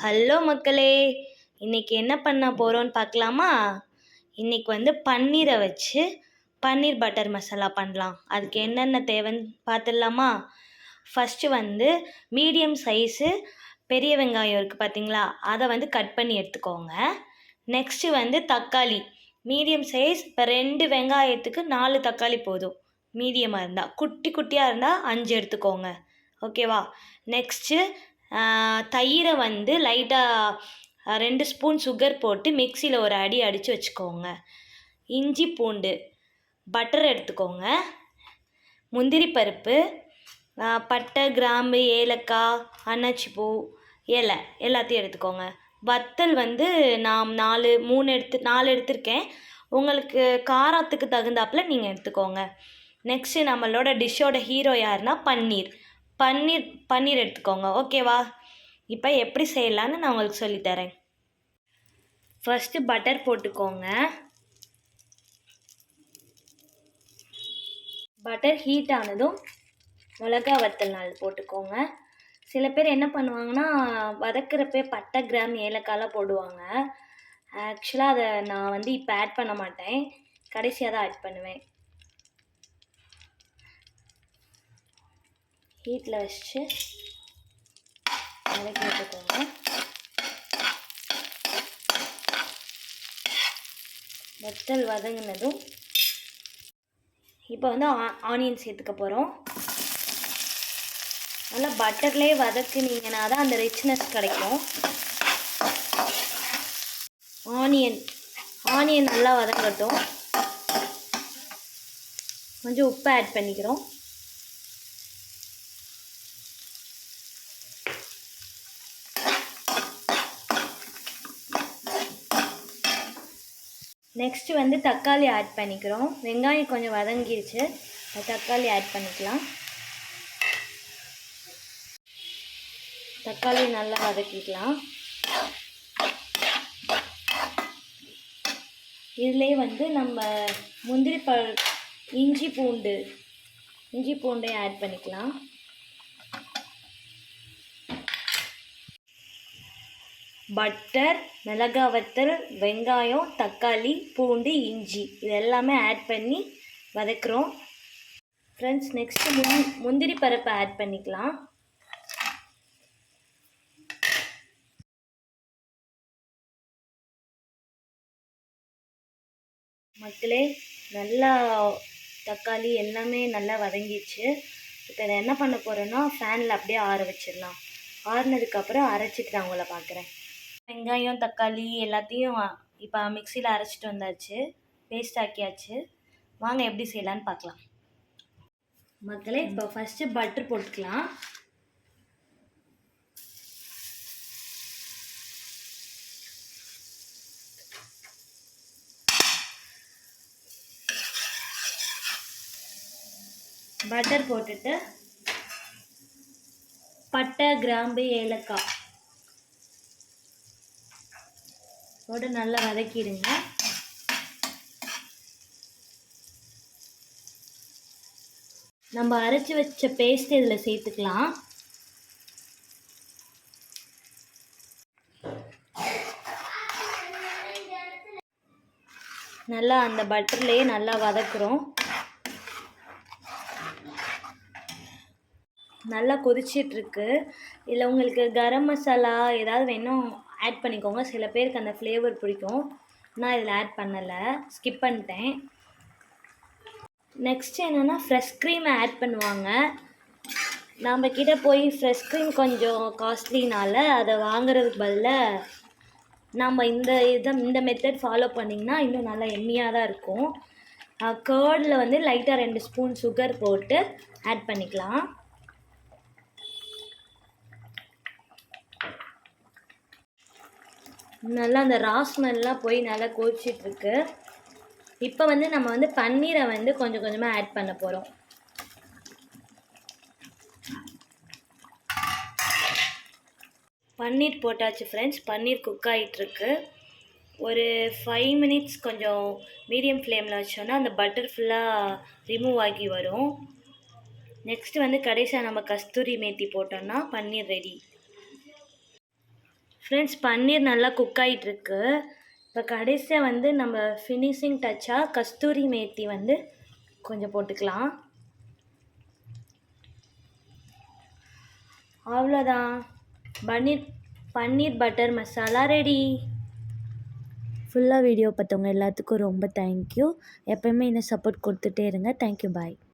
Hello மக்களே இன்றைக்கி என்ன பண்ண போகிறோன்னு பார்க்கலாமா? இன்றைக்கி வந்து பன்னீரை வச்சு பன்னீர் பட்டர் மசாலா பண்ணலாம். அதுக்கு என்னென்ன தேவைன்னு பார்த்துடலாமா? ஃபஸ்ட்டு வந்து மீடியம் சைஸு பெரிய வெங்காயம் இருக்குது பார்த்தீங்களா? அதை வந்து கட் பண்ணி எடுத்துக்கோங்க. நெக்ஸ்ட்டு வந்து தக்காளி. மீடியம் சைஸ் இப்போ ரெண்டு வெங்காயத்துக்கு நாலு தக்காளி போதும். மீடியமாக இருந்தால் குட்டி குட்டியாக இருந்தால் அஞ்சு எடுத்துக்கோங்க. ஓகேவா நெக்ஸ்ட்டு தயிரை வந்து லைட்டாக ரெண்டு ஸ்பூன் சுகர் போட்டு மிக்சியில் ஒரு அடி அடித்து வச்சுக்கோங்க. இஞ்சி பூண்டு பட்டர் எடுத்துக்கோங்க. முந்திரி பருப்பு பட்டை கிராம்பு ஏலக்காய் அன்னாச்சி பூ இலை எல்லாத்தையும் எடுத்துக்கோங்க. வத்தல் வந்து நான் நாலு மூணு எடுத்து நாலு எடுத்திருக்கேன். உங்களுக்கு காரத்துக்கு தகுந்தாப்புல நீங்கள் எடுத்துக்கோங்க. நெக்ஸ்ட்டு நம்மளோட டிஷ்ஷோட ஹீரோ யாருன்னா பன்னீர். பன்னீர் பன்னீர் எடுத்துக்கோங்க. ஓகேவா இப்போ எப்படி செய்யலான்னு நான் உங்களுக்கு சொல்லித்தரேன் ஃபஸ்ட்டு பட்டர் போட்டுக்கோங்க. பட்டர் ஹீட் ஆனதும் மிளகா வத்தல் நாள் போட்டுக்கோங்க. சில பேர் என்ன பண்ணுவாங்கன்னா வதக்கிறப்பே பட்டை கிராம் ஏலக்காயெலாம் போடுவாங்க. ஆக்சுவலாக அதை நான் வந்து இப்போ ஆட் பண்ண மாட்டேன். கடைசியாக தான் ஆட் பண்ணுவேன். ஹீட்டில் வச்சு வதக்கி விட்டுக்கோங்க வத்தல் வதங்கினதும் இப்போ வந்து ஆ ஆனியன் சேர்த்துக்க போகிறோம் நல்லா பட்டர்லேயே வதக்குனீங்கன்னா தான் அந்த ரிச்னஸ் கிடைக்கும். ஆனியன் ஆனியன் நல்லா வதங்கட்டும். கொஞ்சம் உப்பு ஆட் பண்ணிக்கிறோம். நெக்ஸ்ட் வந்து தக்காளி ஆட் பண்ணிக்கிறோம். வெங்காயம் கொஞ்சம் வதங்கிருச்சு. தக்காளி ஆட் பண்ணிக்கலாம். தக்காளி நல்லா வதக்கிக்கலாம். இதுலேயே வந்து நம்ம முந்திரி பழ இஞ்சி பூண்டு இஞ்சி பூண்டையும் ஆட் பண்ணிக்கலாம். பட்டர் மிளகா வத்தல் வெங்காயம் தக்காளி பூண்டு இஞ்சி. இது எல்லாமே ஆட் பண்ணி வதக்குறோம். ஃப்ரெண்ட்ஸ் நெக்ஸ்ட்டு முந் முந்திரி பருப்பை ஆட் பண்ணிக்கலாம். மக்களே நல்லா தக்காளி எல்லாமே நல்லா வதங்கிடுச்சு. இப்போ இதை என்ன பண்ண போகிறேன்னா ஃபேனில் அப்படியே ஆற வச்சிடலாம். ஆறுனதுக்கப்புறம் அரைச்சிட்டு நான் உங்களை பார்க்குறேன். வெங்காயம் தக்காளி எல்லாத்தையும் இப்போ மிக்சியில் அரைச்சிட்டு வந்தாச்சு. பேஸ்ட் ஆக்கியாச்சு. வாங்க எப்படி செய்யலான்னு பார்க்கலாம். மக்களே இப்போ ஃபஸ்ட்டு பட்டர் போட்டுக்கலாம். பட்டர் போட்டுட்டு பட்டை கிராம்பு ஏலக்காய் போட்டு நல்லா வதக்கிடுங்க. நம்ம அரைச்சி வச்ச பேஸ்ட் இதில் சேர்த்துக்கலாம். நல்லா அந்த பட்டர்லேயே நல்லா வதக்குறோம். நல்லா கொதிச்சிட்ருக்கு. இதில் உங்களுக்கு கரம் மசாலா ஏதாவது வேணும் ஆட் பண்ணிக்கோங்க. சில பேருக்கு அந்த ஃப்ளேவர் பிடிக்கும். நான் இதில் ஆட் பண்ணலை. ஸ்கிப் பண்ணிட்டேன். நெக்ஸ்ட் என்னென்னா ஃப்ரெஷ் க்ரீமை ஆட் பண்ணுவாங்க. நம்ம கிட்டே போய் ஃப்ரெஷ் க்ரீம் கொஞ்சம் காஸ்ட்லினால அதை வாங்குறதுக்கு பதிலாக நம்ம இந்த இதை இந்த மெத்தட் ஃபாலோ பண்ணிங்கன்னா இன்னும் நல்லா எம்மியாக தான் இருக்கும். கேர்டில் வந்து லைட்டாக ரெண்டு ஸ்பூன் சுகர் போட்டு ஆட் பண்ணிக்கலாம். நல்லா அந்த ரா ஸ்மெல்லாம் போய் நல்லா கொதிச்சிட்ருக்கு இப்போ வந்து நம்ம வந்து பன்னீரை வந்து கொஞ்சம் கொஞ்சமாக ஆட் பண்ண போகிறோம் பன்னீர் போட்டாச்சு ஃப்ரெண்ட்ஸ் பன்னீர் குக் ஆகிட்டுருக்கு ஒரு ஃபைவ் மினிட்ஸ் கொஞ்சம் மீடியம் ஃப்ளேமில் வச்சோன்னா அந்த பட்டர் ஃபுல்லாக ரிமூவ் ஆகி வரும். நெக்ஸ்ட் வந்து கடைசியாக நம்ம கஸ்தூரி மேத்தி போட்டோம்னா பன்னீர் ரெடி ஃப்ரெண்ட்ஸ் பன்னீர் நல்லா குக் ஆகிட்டுருக்கு இப்போ கடைசியாக வந்து நம்ம ஃபினிஷிங் டச்சாக கஸ்தூரி மேத்தி வந்து கொஞ்சம் போட்டுக்கலாம். அவ்வளோதான். பன்னீர் பன்னீர் பட்டர் மசாலா ரெடி ஃபுல்லாக வீடியோ பார்த்தவங்க எல்லாத்துக்கும் ரொம்ப தேங்க்யூ எப்போயுமே இந்த சப்போர்ட் கொடுத்துட்டே இருங்க. Thank you bye